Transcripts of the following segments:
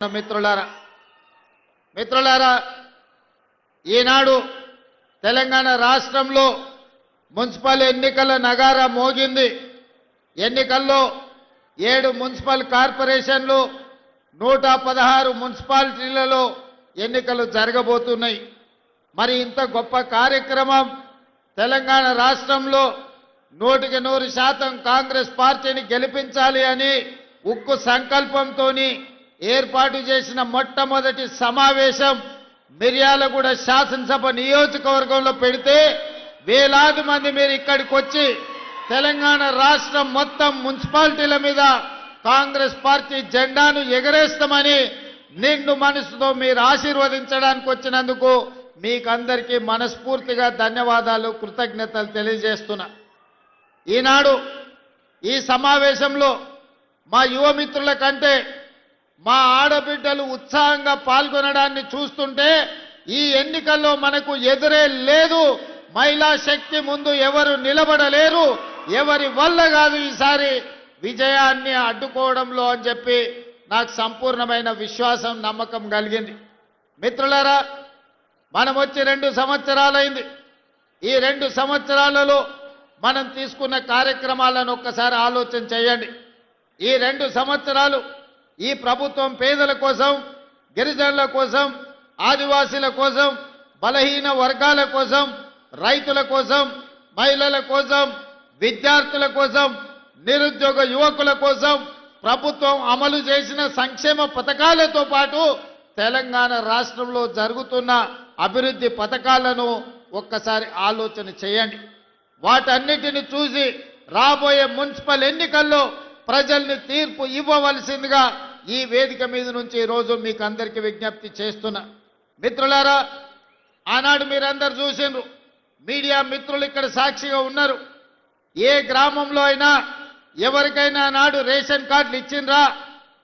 మిత్రులారా మిత్రులారా ఈనాడు తెలంగాణ రాష్ట్రంలో మున్సిపల్ ఎన్నికల నగారా మోగింది. ఎన్నికల్లో ఏడు మున్సిపల్ కార్పొరేషన్లు నూట పదహారు మున్సిపాలిటీలలో ఎన్నికలు జరగబోతున్నాయి. మరి ఇంత గొప్ప కార్యక్రమం తెలంగాణ రాష్ట్రంలో నూటికి నూరు శాతం కాంగ్రెస్ పార్టీని గెలిపించాలి అని ఉక్కు సంకల్పంతోని ఏర్పాటు చేసిన మొట్టమొదటి సమావేశం మిర్యాలగూడ శాసనసభ నియోజకవర్గంలో పెడితే వేలాది మంది మీరు ఇక్కడికి వచ్చి తెలంగాణ రాష్ట్రం మొత్తం మున్సిపాలిటీల మీద కాంగ్రెస్ పార్టీ జెండాను ఎగరేస్తామని నిండు మనసుతో మీరు ఆశీర్వదించడానికి వచ్చినందుకు మీకందరికీ మనస్ఫూర్తిగా ధన్యవాదాలు కృతజ్ఞతలు తెలియజేస్తున్నా. ఈనాడు ఈ సమావేశంలో మా యువమిత్రుల కంటే మా ఆడబిడ్డలు ఉత్సాహంగా పాల్గొనడాన్ని చూస్తుంటే ఈ ఎన్నికల్లో మనకు ఎదురే లేదు. మహిళా శక్తి ముందు ఎవరు నిలబడలేరు. ఎవరి వల్ల కాదు ఈసారి విజయాన్ని అడ్డుకోవడంలో అని చెప్పి నాకు సంపూర్ణమైన విశ్వాసం నమ్మకం కలిగింది. మిత్రులారా మనం వచ్చి రెండు సంవత్సరాలైంది. ఈ రెండు సంవత్సరాలలో మనం తీసుకున్న కార్యక్రమాలను ఒక్కసారి ఆలోచన చేయండి. ఈ రెండు సంవత్సరాలు ఈ ప్రభుత్వం పేదల కోసం గిరిజనుల కోసం ఆదివాసీల కోసం బలహీన వర్గాల కోసం రైతుల కోసం మహిళల కోసం విద్యార్థుల కోసం నిరుద్యోగ యువకుల కోసం ప్రభుత్వం అమలు చేసిన సంక్షేమ పథకాలతో పాటు తెలంగాణ రాష్ట్రంలో జరుగుతున్న అభివృద్ధి పథకాలను ఒక్కసారి ఆలోచన చేయండి. వాటన్నిటిని చూసి రాబోయే మున్సిపల్ ఎన్నికల్లో ప్రజల్ని తీర్పు ఇవ్వవలసిందిగా ఈ వేదిక మీద నుంచి ఈరోజు మీకు అందరికీ విజ్ఞప్తి చేస్తున్నా. మిత్రులారా ఆనాడు మీరందరు చూసిండ్రు. మీడియా మిత్రులు ఇక్కడ సాక్షిగా ఉన్నారు. ఏ గ్రామంలో అయినా ఎవరికైనా నాడు రేషన్ కార్డులు ఇచ్చిండ్రా?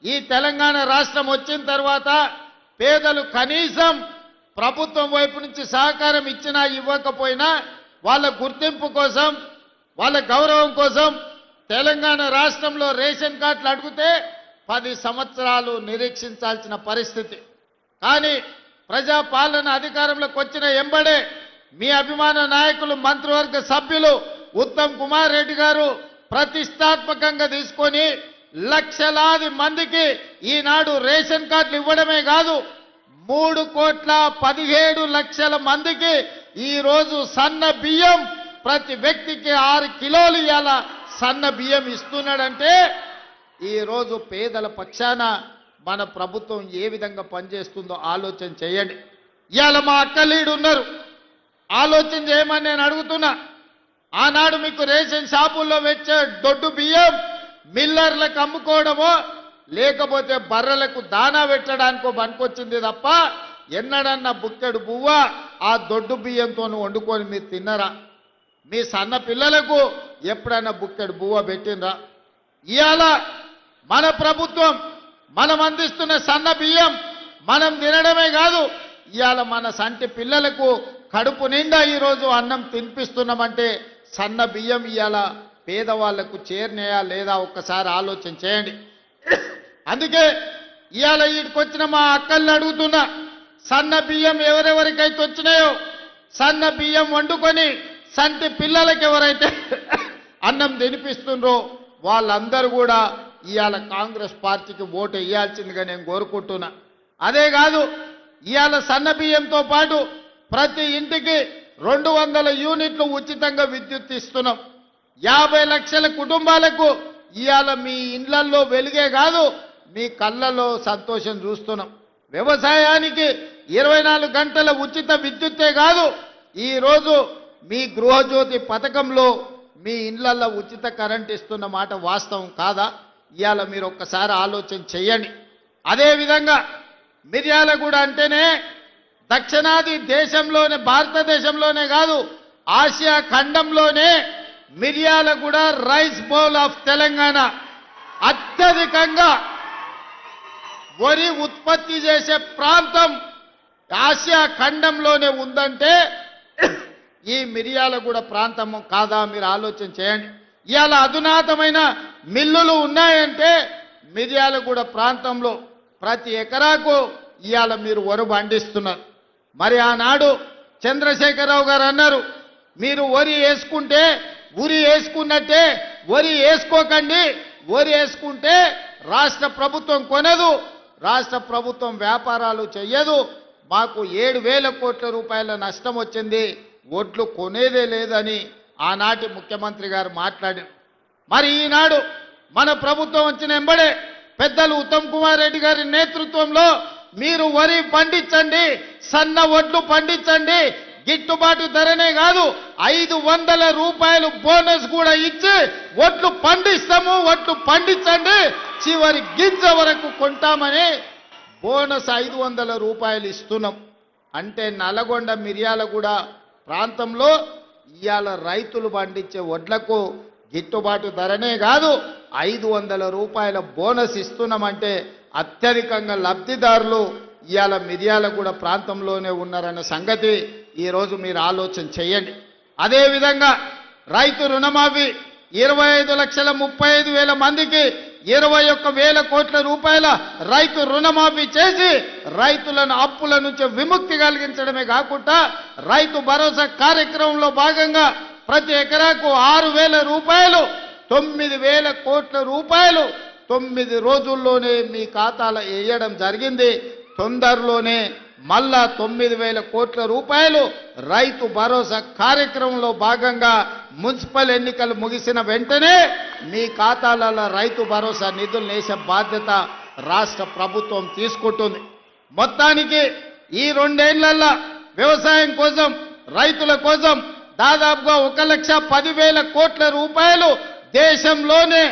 ఈ తెలంగాణ రాష్ట్రం వచ్చిన తర్వాత పేదలు కనీసం ప్రభుత్వం వైపు నుంచి సహకారం ఇచ్చినా ఇవ్వకపోయినా వాళ్ళ గుర్తింపు కోసం వాళ్ళ గౌరవం కోసం తెలంగాణ రాష్ట్రంలో రేషన్ కార్డులు అడిగితే పది సంవత్సరాలు నిరీక్షించాల్సిన పరిస్థితి. కానీ ప్రజాపాలన అధికారంలోకి వచ్చిన ఎంబడే మీ అభిమాన నాయకులు మంత్రివర్గ సభ్యులు ఉత్తమ్ కుమార్ రెడ్డి గారు ప్రతిష్టాత్మకంగా తీసుకొని లక్షలాది మందికి ఈనాడు రేషన్ కార్డులు ఇవ్వడమే కాదు మూడు కోట్ల పదిహేడు లక్షల మందికి ఈరోజు సన్న బియ్యం ప్రతి వ్యక్తికి ఆరు కిలోలు ఇవ్వాలా సన్న బియ్యం ఇస్తున్నాడంటే ఈరోజు పేదల పక్షాన మన ప్రభుత్వం ఏ విధంగా పనిచేస్తుందో ఆలోచన చేయండి. ఇవాళ మా అక్కలీడు ఉన్నారు. ఆలోచన చేయమని నేను అడుగుతున్నా. ఆనాడు మీకు రేషన్ షాపుల్లో వచ్చే దొడ్డు బియ్యం మిల్లర్లకు అమ్ముకోవడమో లేకపోతే బర్రెలకు దానా పెట్టడానికో పనికొచ్చింది తప్ప ఎన్నడన్నా బుక్కెడు బువ్వ ఆ దొడ్డు బియ్యంతో వండుకొని మీరు తిన్నరా? మీ సన్న పిల్లలకు ఎప్పుడైనా బుక్కెడు బువ్వ పెట్టిందా ఇవాళ మన ప్రభుత్వం మనం అందిస్తున్న సన్న బియ్యం మనం తినడమే కాదు ఇవాళ మన సంటి పిల్లలకు కడుపు నిండా ఈరోజు అన్నం తినిపిస్తున్నామంటే సన్న బియ్యం ఇవాళ పేదవాళ్ళకు చేరినాయా లేదా ఒక్కసారి ఆలోచన చేయండి. అందుకే ఇవాళ వీటికొచ్చిన మా అక్కల్ని అడుగుతున్నా సన్న బియ్యం ఎవరెవరికైతే వచ్చినాయో సన్న బియ్యం వండుకొని సంటి పిల్లలకి ఎవరైతే అన్నం తినిపిస్తుండ్రో వాళ్ళందరూ కూడా ఇవాళ కాంగ్రెస్ పార్టీకి ఓటు వేయాల్సిందిగా నేను కోరుకుంటున్నా. అదే కాదు ఇవాళ సన్న బియ్యంతో పాటు ప్రతి ఇంటికి రెండు వందల యూనిట్లు ఉచితంగా విద్యుత్ ఇస్తున్నాం. యాభై లక్షల కుటుంబాలకు ఇవాళ మీ ఇండ్లల్లో వెలుగే కాదు మీ కళ్ళలో సంతోషం చూస్తున్నాం. వ్యవసాయానికి ఇరవై నాలుగు గంటల ఉచిత విద్యుత్తే కాదు ఈరోజు మీ గృహజ్యోతి పథకంలో మీ ఇండ్లల్లో ఉచిత కరెంట్ ఇస్తున్న మాట వాస్తవం కాదా? ఇవాళ మీరు ఒక్కసారి ఆలోచన చెయ్యండి. అదేవిధంగా మిర్యాలగూడ అంటేనే దక్షిణాది దేశంలోనే భారతదేశంలోనే కాదు Asia ఖండంలోనే Miryalaguda rice bowl of Telangana. అత్యధికంగా వరి ఉత్పత్తి చేసే ప్రాంతం ఆసియా ఖండంలోనే ఉందంటే ఈ మిరియాలగూడ ప్రాంతం కాదా మీరు ఆలోచన చేయండి. ఇవాళ అధునాతమైన మిల్లులు ఉన్నాయంటే మిర్యాలగూడ ప్రాంతంలో ప్రతి ఎకరాకు ఇవాళ మీరు వరు పండిస్తున్నారు. మరి ఆనాడు చంద్రశేఖరరావు గారు అన్నారు మీరు వరి వేసుకుంటే ఉరి వేసుకున్నట్టే వరి వేసుకోకండి వరి వేసుకుంటే రాష్ట్ర ప్రభుత్వం కొనదు రాష్ట్ర ప్రభుత్వం వ్యాపారాలు చెయ్యదు మాకు ఏడు వేల కోట్ల రూపాయల నష్టం వచ్చింది. ఓట్లు కొనేదే లేదని ఆనాటి ముఖ్యమంత్రి గారు మాట్లాడారు మరి ఈనాడు మన ప్రభుత్వం వచ్చిన ఎంబడే పెద్దలు ఉత్తమ్ కుమార్ రెడ్డి గారి నేతృత్వంలో మీరు వరి పండించండి సన్న ఒడ్లు పండించండి గిట్టుబాటు ధరనే కాదు ఐదు వందల రూపాయలు బోనస్ కూడా ఇచ్చి ఒడ్లు పండిస్తాము ఒడ్లు పండించండి చివరి గింజ వరకు కొంటామని బోనస్ ఐదు వందల రూపాయలు ఇస్తున్నాం. అంటే నల్గొండ మిర్యాలగూడ ప్రాంతంలో ఇవాళ రైతులు పండించే వడ్లకు గిట్టుబాటు ధరనే కాదు ఐదు వందల రూపాయల బోనస్ ఇస్తున్నామంటే అత్యధికంగా లబ్ధిదారులు ఇవాళ మిర్యాలగూడ ప్రాంతంలోనే ఉన్నారన్న సంగతి ఈరోజు మీరు ఆలోచన చేయండి. అదేవిధంగా రైతు రుణమాఫీ ఇరవై ఐదు లక్షల ముప్పై ఐదు వేల మందికి ఇరవై ఒక్క వేల కోట్ల రూపాయల రైతు రుణమాఫీ చేసి రైతులను అప్పుల నుంచి విముక్తి కలిగించడమే కాకుండా రైతు భరోసా కార్యక్రమంలో భాగంగా ప్రతి ఎకరాకు ఆరు వేల రూపాయలు తొమ్మిది వేల కోట్ల రూపాయలు తొమ్మిది రోజుల్లోనే మీ ఖాతాలో వేయడం జరిగింది. తొందరలోనే మళ్ళా తొమ్మిది వేల కోట్ల రూపాయలు రైతు భరోసా కార్యక్రమంలో భాగంగా మున్సిపల్ ఎన్నికలు ముగిసిన వెంటనే మీ ఖాతాలలో రైతు భరోసా నిధులు వేసే బాధ్యత రాష్ట్ర ప్రభుత్వం తీసుకుంటుంది. మొత్తానికి ఈ రెండేళ్ళలో వ్యవసాయం కోసం రైతుల కోసం దాదాపుగా ఒక లక్ష పదివేల కోట్ల రూపాయలు దేశంలోనే